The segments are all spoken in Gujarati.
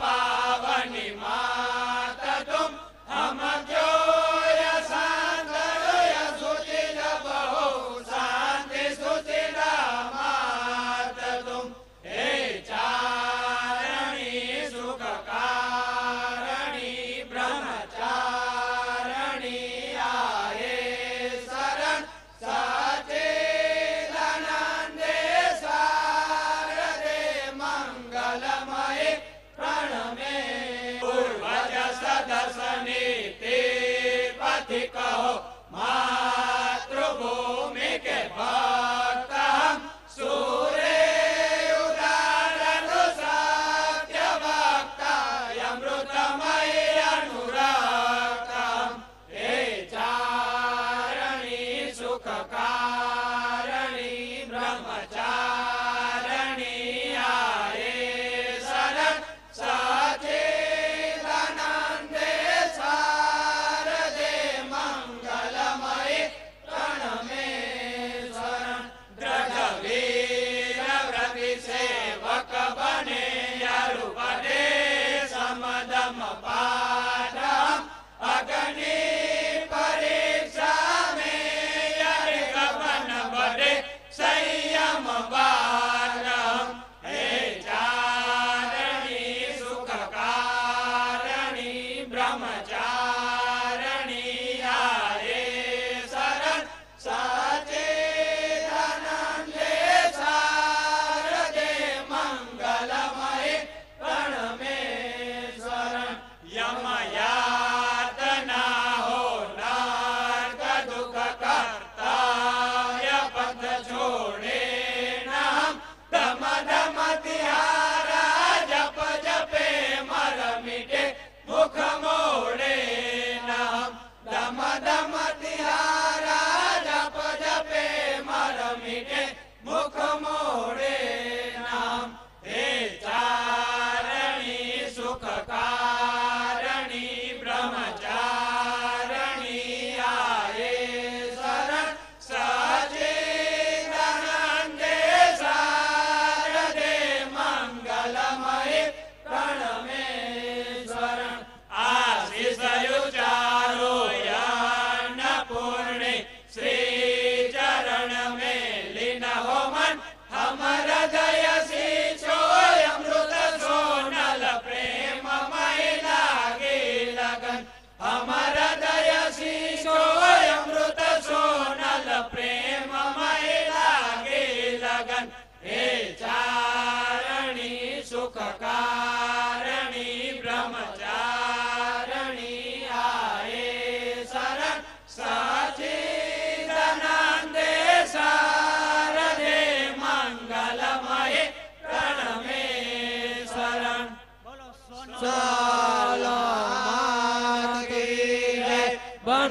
पावनि मा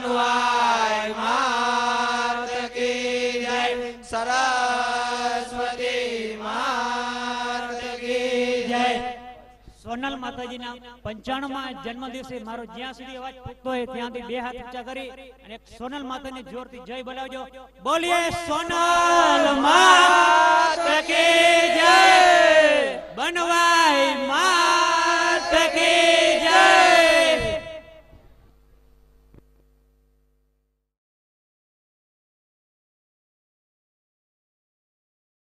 હનુમાય માત કી જય સરસ્વતી જન્મ દિવસે મારો જ્યાં સુધી અવાજ પૂછતો હોય ત્યાંથી બે હાથ ઊંચા કરી અને સોનલ માતાને જોરથી જય બોલાવજો. બોલીએ, સોનલ માત કી જય બનવાય માત કી